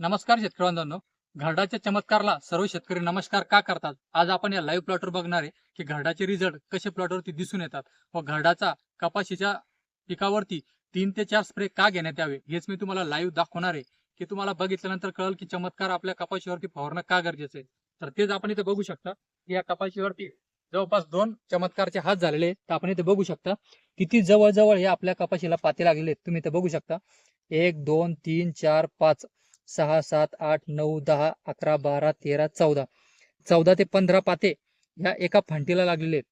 नमस्कार शेतकरी बांधवांनो घरडाच्या चमत्कारला सर्व शेतकरी नमस्कार का करतात? आज आपण या लाईव्ह प्लॉटवर बघणार आहे की घरडाचे रिझल्ट कसे प्लॉटवरती दिसून येतात व घरडाचा कपाशीच्या पिकावरती तीन ते चार स्प्रे का घेण्यात यावे हेच मी तुम्हाला लाईव्ह दाखवणार आहे. की तुम्हाला बघितल्यानंतर कळेल की चमत्कार आपल्या कपाशीवरती फवारणं का गरजेचं आहे. तर तेच आपण इथे बघू शकता की या कपाशीवरती जवळपास दोन चमत्कारचे हात झालेले आहेत. तर आपण इथे बघू शकता किती जवळजवळ हे आपल्या कपाशीला पाते लागलेले तुम्ही इथे बघू शकता. एक दोन तीन चार पाच सहा सात आठ नऊ दहा अकरा बारा तेरा चौदा. चौदा ते पंधरा पाते ह्या एका फांटीला लागलेले आहेत.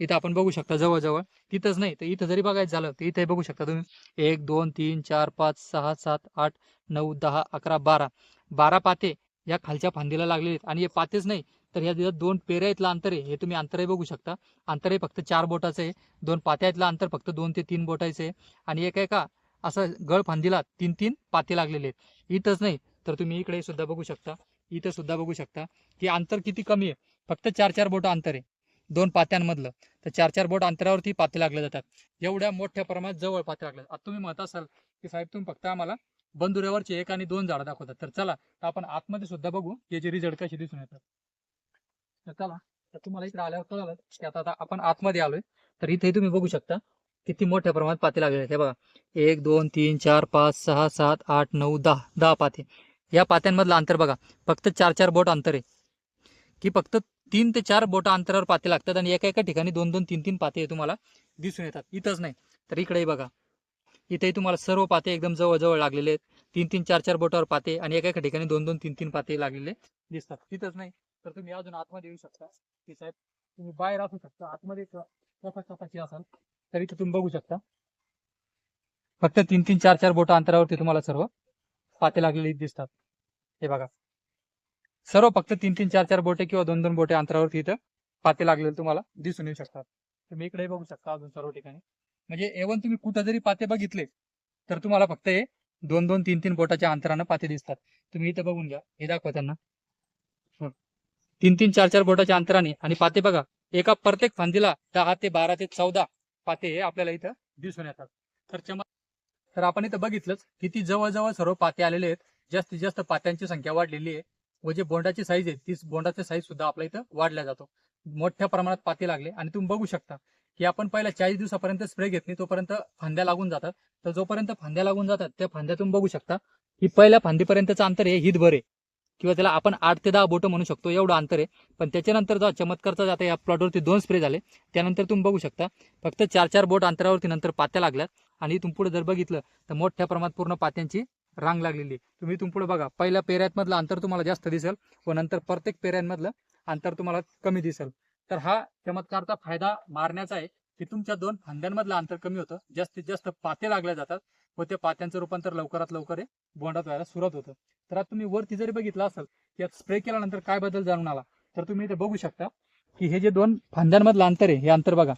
इथं आपण बघू शकता जवळजवळ. तिथंच नाही तर इथं जरी बघायचं झालं तर इथे बघू शकता तुम्ही. एक दोन तीन चार पाच सहा सात आठ नऊ दहा अकरा बारा. बारा पाते या खालच्या फांदीला लागलेले आहेत. आणि हे पातेच नाही तर ह्या तिथं दोन पेऱ्या इथलं अंतर आहे. हे तुम्ही अंतरही बघू शकता. अंतर हे फक्त चार बोटाचं आहे. दोन पात्या इथलं अंतर फक्त दोन ते तीन बोटाचं आहे. आणि एका एका असं गळ फांदीला तीन तीन पाते लागलेले आहेत. इथंच नाही तर तुम्ही इकडे सुद्धा बघू शकता. इथं सुद्धा बघू शकता. की अंतर किती कमी आहे? फक्त चार चार बोट अंतर आहे. दोन पात्यांमधलं. तर चार चार बोट अंतरावरती पाते लागले जातात. एवढ्या मोठ्या प्रमाणात जवळ पाते लागले आता तुम्ही म्हणत असाल की साहेब तुम्ही फक्त आम्हाला बंधुऱ्यावरचे एक आणि दोन झाडं दाखवतात. तर चला तर आपण आतमध्ये सुद्धा बघू याचे रिझल्ट कसे दिसून येतात. तर चला तर तुम्हाला इकडे आल्यावर कळलं की आता आता आपण आतमध्ये आलोय. तर इथे तुम्ही बघू शकता. किती मोठ्या प्रमाणात पाते लागलेले आहेत. हे बघा. एक दोन तीन चार पाच सहा सात आठ नऊ दहा दहा पाते. या पात्यांमधलं अंतर बघा. फक्त चार चार बोट अंतर आहे. की फक्त तीन ते चार बोट अंतरावर पाते लागतात आणि एका एका ठिकाणी दोन दोन तीन तीन पाते तुम्हाला दिसून येतात. इथंच नाही. तर इकडेही बघा. इथेही तुम्हाला सर्व पाते एकदम जवळ जवळ लागलेले आहेत. तीन तीन चार चार बोटावर पाते आणि एका एका ठिकाणी दोन दोन तीन तीन पाते लागलेले दिसतात. तिथंच नाही. तर तुम्ही अजून आतमध्ये येऊ शकता. की साहेब तुम्ही बाहेर असू शकता. आतमध्ये कसा कपाशी असाल. तर इथे तुम्ही बघू शकता. फक्त तीन तीन चार चार बोट अंतरावरती तुम्हाला सर्व पाते लागलेली दिसतात. हे बघा. सर्व फक्त तीन तीन चार चार बोटे किंवा दोन दोन बोटे अंतरावरती इथं पाते लागलेले तुम्हाला दिसून येऊ शकतात. तुम्ही इकडे बघू शकता अजून सर्व ठिकाणी. म्हणजे एवन तुम्ही कुठं जरी पाते बघितले तर तुम्हाला फक्त हे दोन दोन तीन तीन बोटाच्या अंतरानं पाते दिसतात. तुम्ही इथं बघून घ्या. हे दाखवा त्यांना. तीन तीन चार चार बोटाच्या अंतराने आणि पाते बघा. एका प्रत्येक फांदीला दहा ते बारा ते चौदा पाते हे आपल्याला इथं दिसून येतात. तर चम तर आपण इथं बघितलंच किती जवळजवळ सर्व पाते आलेले आहेत. जास्तीत जास्त पात्यांची संख्या वाढलेली आहे. व जे बोंडाची साईज आहे ती बोंडाची साईज सुद्धा आपल्या इथं वाढल्या जातो. मोठ्या प्रमाणात पाते लागले. आणि तुम्ही बघू शकता की आपण पहिला चाळीस दिवसापर्यंत स्प्रे घेत नाही तोपर्यंत फांद्या लागून जातात. तर जोपर्यंत फांद्या लागून जातात त्या फांद्या तुम्ही बघू शकता की पहिल्या फांदीपर्यंतचं अंतर आहे हितभर आहे. किंवा त्याला आपण आठ ते दहा बोटं म्हणू शकतो एवढं अंतर आहे. पण त्याच्यानंतर जो चमत्कारचा आता या प्लॉटवरती दोन स्प्रे झाले त्यानंतर तुम्ही बघू शकता फक्त चार चार बोट अंतरावरती नंतर पात्या लागल्यात. आणि इथून पुढे जर बघितलं तर मोठ्या प्रमाणात पूर्ण पात्यांची रांग लागलेली तुम्ही पुढे बघा पहिल्या पेऱ्यातमधलं अंतर तुम्हाला जास्त दिसेल व नंतर प्रत्येक पेऱ्यांमधलं अंतर तुम्हाला कमी दिसेल. तर हा चमत्कारचा फायदा मारण्याचा आहे की तुमच्या दोन फांद्यांमधलं अंतर कमी होतं. जास्तीत जास्त पाते लागल्या जातात व त्या पात्यांचं रूपांतर लवकरात लवकर बोंडात व्हायला सुरुवात होतं. तर आता तुम्ही वरती जरी बघितलं असेल यात स्प्रे केल्यानंतर काय बदल जाणून आला तर तुम्ही इथे बघू शकता की हे जे दोन फांद्यांमधलं अंतर आहे हे अंतर बघा.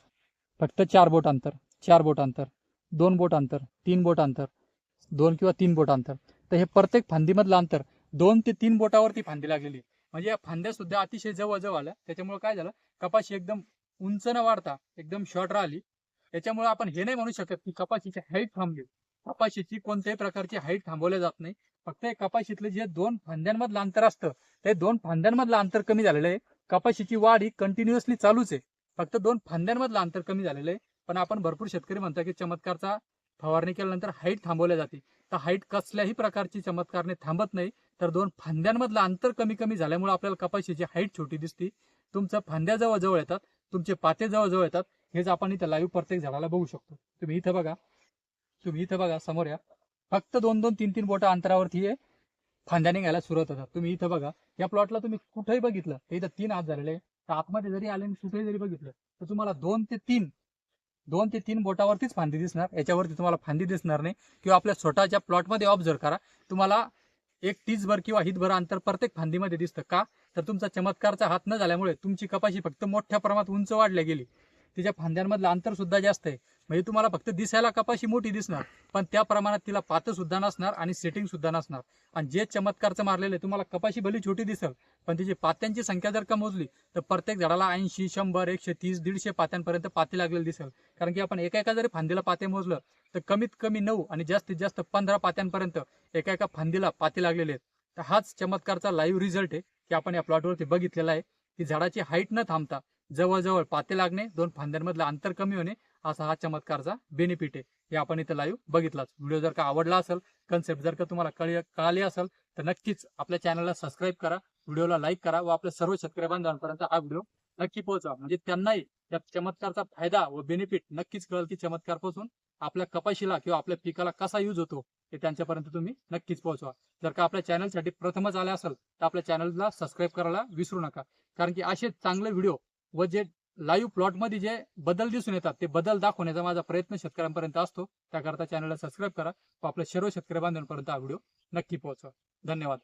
फक्त चार बोट अंतर चार बोट अंतर दोन बोट अंतर तीन बोट अंतर दोन किंवा तीन बोट अंतर. तर हे प्रत्येक फांदीमधलं अंतर दोन ते तीन बोटावरती फांदी लागलेली म्हणजे या फांद्या सुद्धा अतिशय जवळ जवळ आल्या. त्याच्यामुळे काय झालं? कपाशी एकदम उंच न वाढता एकदम शॉर्ट राहिली. त्याच्यामुळे आपण हे नाही म्हणू शकत की कपाशीची हाईट थांबली. कपाशीची कोणत्याही प्रकारची हाईट थांबवल्या जात नाही. फक्त हे कपाशीतलं जे दोन फांद्यांमधलं अंतर असतं ते दोन फांद्यांमधलं अंतर कमी झालेलं आहे. कपाशीची वाढ ही कंटिन्युअसली चालूच आहे. फक्त दोन फांद्यांमधलं अंतर कमी झालेलं आहे. पण आपण भरपूर शेतकरी म्हणतात की चमत्कारचा फवारणी केल्यानंतर हाईट थांबवल्या जाते. तर हाईट कसल्याही प्रकारची चमत्कारने थांबत नाही. तर दोन फांद्यांमधलं अंतर कमी कमी झाल्यामुळे आपल्याला कपाशीची हाईट छोटी दिसते. तुमचं फांद्या जवळ जवळ येतात तुमचे पाते जवळ जवळ येतात. हेच आपण इथं लाईव्ह प्रत्येक झाडाला बघू शकतो. तुम्ही इथं बघा. तुम्ही इथं बघा समोर या. फक्त दोन दोन तीन तीन बोटा अंतरावरती हे फांद्या निघायला सुरुवात होतात. तुम्ही इथं बघा या प्लॉटला तुम्ही कुठेही बघितलं तर इथं तीन हात झालेले तर आतमध्ये जरी आले आणि कुठेही जरी बघितलं तर तुम्हाला दोन ते तीन दोन ते तीन बोटावरतीच फांदी दिसणार. याच्यावरती तुम्हाला फांदी दिसणार नाही. किंवा आपल्या स्वतःच्या प्लॉटमध्ये ऑब्झर्व करा. तुम्हाला एक तीसभर किंवा हितभर अंतर प्रत्येक फांदीमध्ये दिसतं. का? तर तुमचा चमत्कारचा हात न झाल्यामुळे तुमची कपाशी फक्त मोठ्या प्रमाणात उंच वाढल्या गेली. तिच्या फांद्यांमधलं अंतर सुद्धा जास्त आहे. म्हणजे तुम्हाला फक्त दिसायला कपाशी मोठी दिसणार पण त्या प्रमाणात तिला पातं सुद्धा नसणार आणि सेटिंग सुद्धा नसणार. आणि जे चमत्कारचं मारलेलं आहे तुम्हाला कपाशी भली छोटी दिसेल पण तिची पात्यांची संख्या जर का मोजली तर प्रत्येक झाडाला ऐंशी शंभर एकशे तीस दीडशे पात्यांपर्यंत पाते लागलेली दिसेल. कारण की आपण एका एका जरी फांदीला पाते मोजलं तर कमीत कमी नऊ आणि जास्तीत जास्त पंधरा पात्यांपर्यंत एका एका फांदीला पाते लागलेले आहेत. तर हाच चमत्कारचा लाईव्ह रिझल्ट आहे की आपण या प्लॉटवरती बघितलेला आहे की झाडाची हाईट न थांबता जवळजवळ पाते लागणे दोन फांद्यांमधलं अंतर कमी होणे असा हा चमत्कारचा बेनिफिट आहे. हे आपण इथं लाईव्ह बघितलाच. व्हिडिओ जर का आवडला असेल कन्सेप्ट जर का तुम्हाला कळ कळाली असेल तर नक्कीच आपल्या चॅनलला सबस्क्राईब करा व्हिडिओला लाईक करा व आपल्या सर्व शेतकरी बांधवांपर्यंत हा व्हिडिओ नक्की पोहोचवा. म्हणजे त्यांनाही या चमत्कारचा फायदा व बेनिफिट नक्कीच कळेल की चमत्कारपासून आपल्या कपाशीला किंवा आपल्या पिकाला कसा यूज होतो हे त्यांच्यापर्यंत तुम्ही नक्कीच पोहोचवा. जर का आपल्या चॅनलसाठी प्रथमच आले असेल तर आपल्या चॅनलला सबस्क्राईब करायला विसरू नका. कारण की असे चांगले व्हिडिओ व जे लाईव्ह प्लॉटमध्ये जे बदल दिसून येतात ते बदल दाखवण्याचा माझा प्रयत्न शेतकऱ्यांपर्यंत असतो. त्याकरता चॅनलला सबस्क्राईब करा. व आपल्या सर्व शेतकरी बांधवांपर्यंत हा व्हिडिओ नक्की पोहोचवा. धन्यवाद.